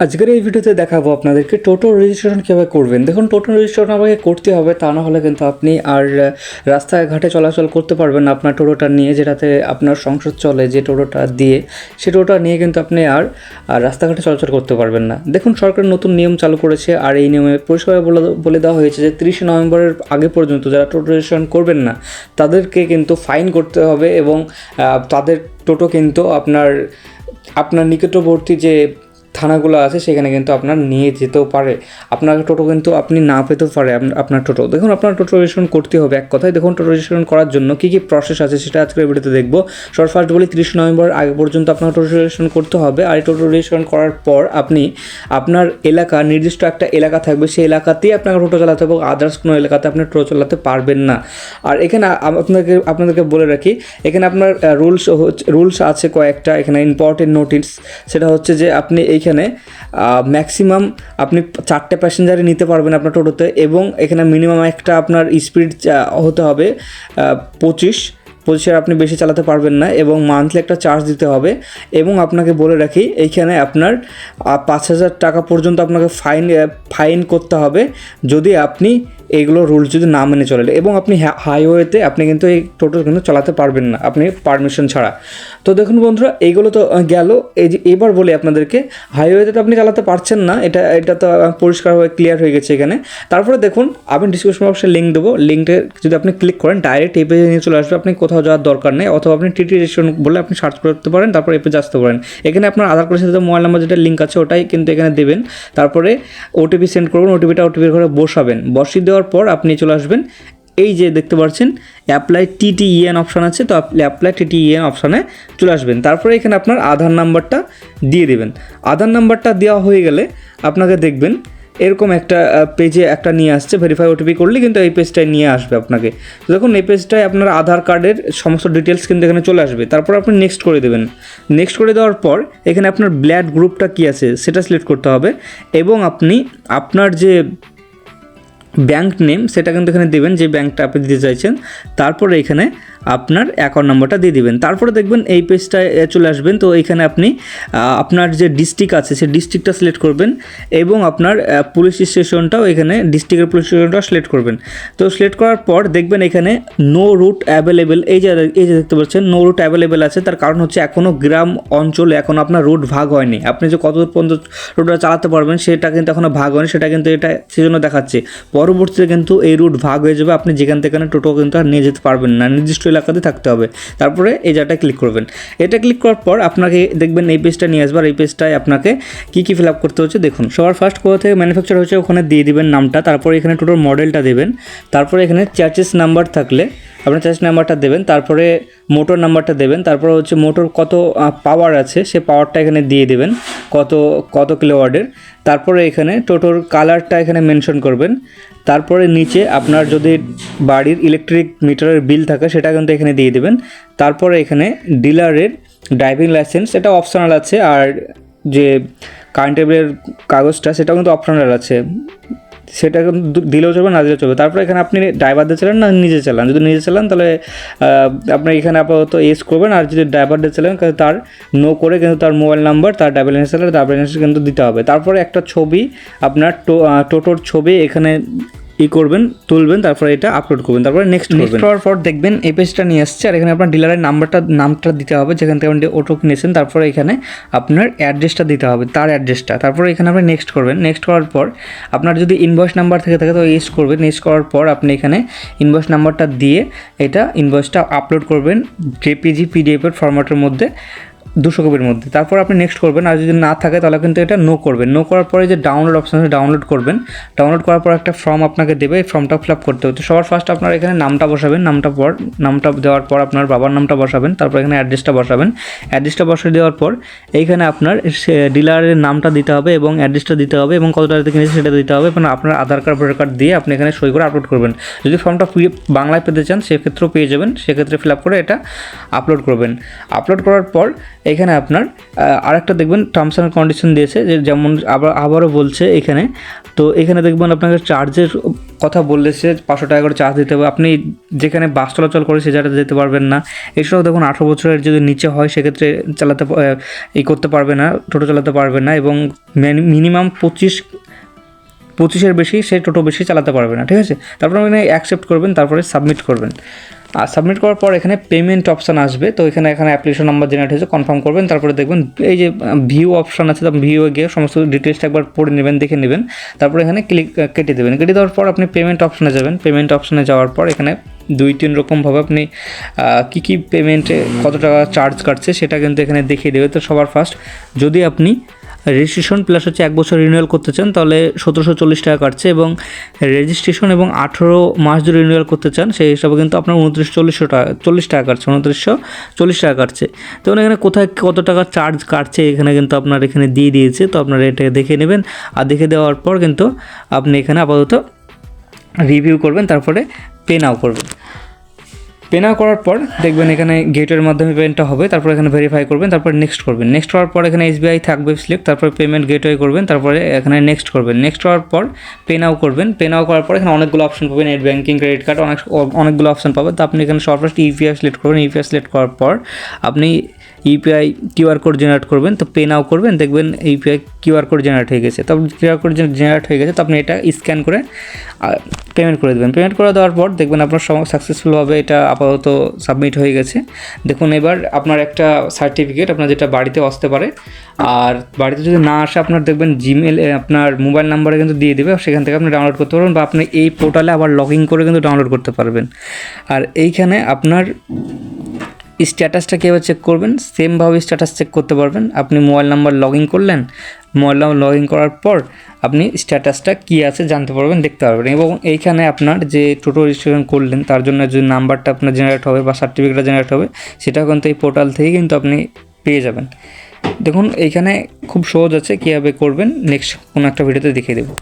আজকের এই ভিডিওতে দেখাবো আপনাদেরকে টোটো রেজিস্ট্রেশন কীভাবে করবেন। দেখুন টোটো রেজিস্ট্রেশন আমাকে করতে হবে তা না হলে কিন্তু আপনি আর আহ, রাস্তায় ঘাটে চলাচল করতে পারবেন না। আপনার টোটোটা নিয়ে যেটাতে আপনার সংসার চলে যে টোটোটা দিয়ে সে টোটোটা নিয়ে কিন্তু আপনি আর রাস্তাঘাটে চলাচল করতে পারবেন না। দেখুন সরকার নতুন নিয়ম চালু করেছে আর এই নিয়মে পরিষ্কার বলে দেওয়া হয়েছে যে তিরিশে নভেম্বরের আগে পর্যন্ত যারা টোটো রেজিস্ট্রেশন করবেন না তাদেরকে কিন্তু ফাইন করতে হবে এবং তাদের টোটো কিন্তু আপনার আপনার নিকটবর্তী যে থানাগুলো আছে, সেখানে কিন্তু আপনার নিয়ে যেতেও পারে। আপনার টোটো কিন্তু আপনি না পেতেও পারে আপ- আপনার টোটো। দেখুন, আপনার টোটো রেজিস্ট্রেশন করতে হবে এক কথায়। দেখুন, টোটো রেজিস্ট্রেশন করার জন্য কী কী প্রসেস আছে সেটা আজকের ভিডিওতে দেখব। সর ফার্স্ট বলি, তিরিশ নভেম্বর আগে পর্যন্ত আপনার টোটো রেজিস্ট্রেশন করতে হবে। আর এই টোটো রেজিস্ট্রেশন করার পর আপনি আপনার এলাকা, নির্দিষ্ট একটা এলাকা থাকবে, সেই এলাকাতেই আপনাকে টোটো চালাতে হবে আদার্স কোনো এলাকাতে আপনি টোটো চালাতে পারবেন না। আর এখানে আপনাকে, আপনাদেরকে বলে রাখি, এখানে আপনার রুলস রুলস আছে কয়েকটা। এখানে ইম্পর্টেন্ট নোটিস সেটা হচ্ছে যে আপনি এইখানে ম্যাক্সিমাম আপনি চারটে প্যাসেঞ্জারই নিতে পারবেন আপনার টোটোতে এবং এখানে মিনিমাম একটা আপনার স্পিড হতে হবে পঁচিশ। পঁচিশের আপনি বেশি চালাতে পারবেন না এবং মান্থলি একটা চার্জ দিতে হবে এবং আপনাকে বলে রাখি এইখানে আপনার পাঁচ হাজার টাকা পর্যন্ত আপনাকে ফাইন ফাইন করতে হবে। যদি আপনি এইগুলো রুলস যদি না মেনে চলে এবং আপনি হাইওয়েতে আপনি কিন্তু এই টোটো কিন্তু চালাতে পারবেন না, আপনি পারমিশন ছাড়া। তো দেখুন বন্ধুরা, এইগুলো তো গেল। এই যে এবার বলি আপনাদেরকে হাইওয়েতে তো আপনি চালাতে পারছেন না, এটা এটা তো পরিষ্কারভাবে ক্লিয়ার হয়ে গেছে এখানে। তারপরে দেখুন আমি ডিসক্রিপশন বক্সে লিঙ্ক দেবো। লিঙ্কে যদি আপনি ক্লিক করেন ডাইরেক্ট এই পেজে নিয়ে চলে আসবে, আপনি কোথাও যাওয়ার দরকার নেই, অথবা আপনি টিটি রেজিস্ট্রেশন বলে আপনি সার্চ করতে পারেন, তারপর এই পেজে আসতে পারেন এখানে আপনার আধার কার্ডের সাথে মোবাইল নাম্বার যেটা লিঙ্ক আছে, ওটাই কিন্তু এখানে দেবেন। তারপরে ওটিপি সেন্ড করবেন ওটিপিটা ওটিপির ঘরে বসাবেন। বসিয়ে দেওয়ার পর আপনি চলে আসবেন। এই যে দেখতে পাচ্ছেন অ্যাপ্লাই টিটিইএন অপশান আছে, তো আপনি অ্যাপ্লাই টিটিইএন অপশানে চলে আসবেন। তারপরে এখানে আপনার আধার নাম্বারটা দিয়ে দেবেন। আধার নাম্বারটা দেওয়া হয়ে গেলে আপনাকে দেখবেন, এরকম একটা পেজে একটা নিয়ে আসছে ভেরিফাই ওটিপি করলে কিন্তু এই পেজটায় নিয়ে আসবে আপনাকে। দেখুন, এই পেজটায় আপনার আধার কার্ডের সমস্ত ডিটেলস কিন্তু এখানে চলে আসবে। তারপর আপনি নেক্সট করে দেবেন। নেক্সট করে দেওয়ার পর এখানে আপনার ব্লাড গ্রুপটা কী আছে, সেটা সিলেক্ট করতে হবে। এবং আপনি আপনার যে ব্যাংক নেম সেটা কিন্তু এখানে দেবেন, যে ব্যাংকটা আপনি দিতে চাইছেন। তারপরে এখানে আপনার অ্যাকাউন্ট নাম্বারটা দিয়ে দিবেন। তারপরে দেখবেন এই পেজটায় চলে আসবেন। তো এখানে আপনি আপনার যে ডিস্ট্রিক্ট আছে, সেই ডিস্ট্রিক্টটা সিলেক্ট করবেন এবং আপনার পুলিশ স্টেশনটাও এখানে ডিস্ট্রিক্টের পুলিশ স্টেশনটাও সিলেক্ট করবেন। তো সিলেক্ট করার পর দেখবেন এখানে নো রুট অ্যাভেলেবেল এই যে এই যে দেখতে পাচ্ছেন নো রুট অ্যাভেলেবেল আছে। তার কারণ হচ্ছে এখনও গ্রাম অঞ্চলে এখন আপনার রুট ভাগ হয়নি। আপনি যে কত পর্যন্ত রুটটা চালাতে পারবেন, সেটা কিন্তু এখনও ভাগ হয়নি। সেটা কিন্তু এটা, সেজন্য দেখাচ্ছে। পরবর্তীতে কিন্তু এই রুট ভাগ হয়ে যাবে। আপনি যেখান থেকে টোটো কিন্তু আর নিয়ে যেতে পারবেন না। নির্দিষ্ট এলাকাতে থাকতে হবে। তারপরে এই জায়গাটা ক্লিক করবেন। এটা ক্লিক করার পর আপনাকে দেখবেন এই পেজটা নিয়ে আসবার এই পেজটায় আপনাকে কী কী ফিল আপ করতে হচ্ছে দেখুন। সবার ফার্স্ট কোথা থেকে ম্যানুফ্যাকচার হচ্ছে ওখানে দিয়ে দিবেন নামটা। তারপরে এখানে টোটোর মডেলটা দেবেন। তারপরে এখানে চার্চেস নাম্বার থাকলে আপনার চার্জ নাম্বারটা দেবেন। তারপরে মোটর নাম্বারটা দেবেন। তারপরে হচ্ছে মোটর কত পাওয়ার আছে, সে পাওয়ারটা এখানে দিয়ে দেবেন। কত কত কিলোওয়ার্ডের তারপরে এখানে টোটোর কালারটা এখানে মেনশন করবেন। তারপরে নিচে আপনার যদি বাড়ির ইলেকট্রিক মিটারের বিল থাকে সেটা কিন্তু এখানে দিয়ে দেবেন। তারপরে এখানে ডিলারের ড্রাইভিং লাইসেন্স, এটা অপশনাল আছে। আর যে কারেন্টেবলের কাগজটা, সেটাও কিন্তু অপশনাল আছে। সেটা দিলেও চলবে, না দিলেও চলবে। তারপরে এখানে আপনি ড্রাইভারদের চালান না নিজে চালান? যদি নিজে চালান, তাহলে আপনার আপনি এখানে আপাতত এস করবেন, আর যদি ড্রাইভারদের চালান তার নো করে কিন্তু তার মোবাইল নাম্বার তার ড্রাইভার লাইসেন্স তার ড্রাইভার লাইসেন্স কিন্তু দিতে হবে। তারপরে একটা ছবি, আপনার টোটোর ছবি, এখানে ই করবেন তুলবেন তারপরে এটা আপলোড করবেন তারপরে নেক্সট নেক্সট করার পর দেখবেন এই পেজটা নিয়ে আসছে আর এখানে আপনার ডিলারের নাম্বারটা নামটা দিতে হবে যেখান থেকে আপনি অটো কিনেছেন তারপরে এখানে আপনার অ্যাড্রেসটা দিতে হবে তার অ্যাড্রেসটা তারপরে এখানে আপনি নেক্সট করবেন নেক্সট করার পর আপনার যদি ইনভয়েস নাম্বার থেকে থাকে তো এস করবেন এস করার পর আপনি এখানে ইনভয়েস নাম্বারটা দিয়ে এটা ইনভয়েসটা আপলোড করবেন জেপিজি পিডিএফের ফরম্যাটের মধ্যে। দুশো কপির মধ্যে। তারপর আপনি নেক্সট করবেন, আর যদি না থাকে তাহলে কিন্তু এটা নো করবেন। নো করার পরে যে ডাউনলোড অপশন ডাউনলোড করবেন। ডাউনলোড করার পর একটা ফর্ম আপনাকে দেবে, এই ফর্মটা ফিল আপ করতে হতো সবার ফার্স্ট আপনার এখানে নামটা বসাবেন, নামটা পর নামটা দেওয়ার পর আপনার বাবার নামটা বসাবেন, তারপর এখানে অ্যাড্রেসটা বসাবেন। অ্যাড্রেসটা বসিয়ে দেওয়ার পর এইখানে আপনার ডিলারের নামটা দিতে হবে এবং অ্যাড্রেসটা দিতে হবে এবং কত টাকা কিনেছে সেটা দিতে হবে। এবং আপনার আধার কার্ড ভোটার কার্ড দিয়ে আপনি এখানে সই করে আপলোড করবেন। যদি ফর্মটা বাংলায় পেতে চান, সেক্ষেত্রেও পেয়ে যাবেন। সেক্ষেত্রে ফিল আপ করে এটা আপলোড করবেন। আপলোড করার পর এখানে আপনার আর আরেকটা দেখবেন টার্মস অ্যান্ড কন্ডিশন দিয়েছে, যে যেমন আবার আবারও বলছে এখানে। তো এখানে দেখবেন আপনাকে চার্জের কথা বলেছে, পাঁচশো টাকা করে চার্জ দিতে হবে। আপনি যেখানে বাস চলাচল করে সে জায়গাটা যেতে পারবেন না। এছাড়াও দেখুন, আঠারো বছরের যদি নিচে হয়, সেক্ষেত্রে চালাতে ই করতে পারবে না, টোটো চালাতে পারবে না এবং মিনিমাম পঁচিশ পঁচিশের বেশি, সে টোটো বেশি চালাতে পারবে না, ঠিক আছে? তারপর এখানে অ্যাকসেপ্ট করবেন, তারপরে সাবমিট করবেন। আর সাবমিট করার পর এখানে পেমেন্ট অপশান আসবে, তো এখানে এখানে অ্যাপ্লিকেশন নাম্বার জেনারেট হয়েছে কনফার্ম করবেন, তারপরে দেখবেন এই যে ভিউ অপশান আছে, তো ভিউ গিয়ে সমস্ত ডিটেলসটা একবার পড়ে নেবেন, দেখে নেবেন, তারপরে এখানে ক্লিক কেটে দেবেন। কেটে দেওয়ার পর আপনি পেমেন্ট অপশানে যাবেন। পেমেন্ট অপশানে যাওয়ার পর এখানে দুই তিন রকমভাবে আপনি কী কী পেমেন্টে কত টাকা চার্জ কাটছে, সেটা কিন্তু এখানে দেখিয়ে দেবে, তো সবার ফার্স্ট যদি আপনি রেজিস্ট্রেশন প্লাস হচ্ছে এক বছর রিনিউয়াল করতে চান, তাহলে সতেরোশো চল্লিশ টাকা কাটছে এবং রেজিস্ট্রেশন এবং আঠেরো মাস যদি রিনিউয়াল করতে চান, সেই হিসাবে কিন্তু আপনার উনত্রিশ চল্লিশশো টাকা, চল্লিশ টাকা কাটছে, উনত্রিশশো চল্লিশ টাকা কাটছে। তো এখানে কোথায় কত টাকা চার্জ কাটছে এখানে কিন্তু আপনার এখানে দিয়ে দিয়েছে, তো আপনারা এটা দেখে নেবেন। আর দেখে দেওয়ার পর কিন্তু আপনি এখানে আপাতত রিভিউ করবেন, তারপরে পে নাও করবেন। পে নাও করার পর দেখবেন এখানে গেটের মাধ্যমে পেমেন্টটা হবে, তারপর এখানে ভেরিফাই করবেন, তারপর নেক্সট করবেন। নেক্সট হওয়ার পর এখানে এসবিআই থাকবে স্লিপ তারপর পেমেন্ট গেটওয়ে করবেন, তারপরে এখানে নেক্সট করবেন। নেক্সট হওয়ার পর পেনাও করবেন। পেনাও করার পর এখানে অনেকগুলো অপশন পাবেন নেট ব্যাঙ্কিং ক্রেডিট কার্ড অনেক, অনেকগুলো অপশন পাবেন। তো আপনি এখানে সর্বশেষ ইউপিআই সিলেক্ট করবেন। ইউপিআই সিলেক্ট করার পর আপনি ইউপিআই কিউআর কোড জেনারেট করবেন, তো পে নাও করবেন, দেখবেন ইউপিআই কিউআর কোড জেনারেট হয়ে গেছে। তো কিউআর কোড জেনারেট হয়ে গেছে, তো আপনি এটা স্ক্যান করে পেমেন্ট করে দেবেন। পেমেন্ট করে দেওয়ার পর দেখবেন আপনার সাকসেসফুলভাবে এটা আপাতত সাবমিট হয়ে গেছে। দেখুন এবার আপনার একটা সার্টিফিকেট আপনার যেটা বাড়িতে আসতে পারে, আর বাড়িতে যদি না আসে, আপনার দেখবেন জিমেল আপনার মোবাইল নাম্বারে কিন্তু দিয়ে দেবে সেখান থেকে আপনি ডাউনলোড করতে পারবেন, বা আপনি এই পোর্টালে আবার লগ ইন করে কিন্তু ডাউনলোড করতে পারবেন। আর এইখানে আপনার স্ট্যাটাসটা কীভাবে চেক করবেন? সেমভাবে স্ট্যাটাস চেক করতে পারবেন। আপনি মোবাইল নাম্বার লগ ইন করলেন। মোবাইল নাম্বার লগ ইন করার পর আপনি স্ট্যাটাসটা কী আছে জানতে পারবেন, দেখতে পারবেন। এবং এইখানে আপনার যে টোটো রেজিস্ট্রেশন করলেন, তার জন্য যে নাম্বারটা আপনার জেনারেট হবে বা সার্টিফিকেটটা জেনারেট হবে সেটাও কিন্তু এই পোর্টাল থেকে কিন্তু আপনি পেয়ে যাবেন। দেখুন, এইখানে খুব সহজ আছে কীভাবে করবেন। নেক্সট কোনো একটা ভিডিওতে দেখিয়ে দেবো।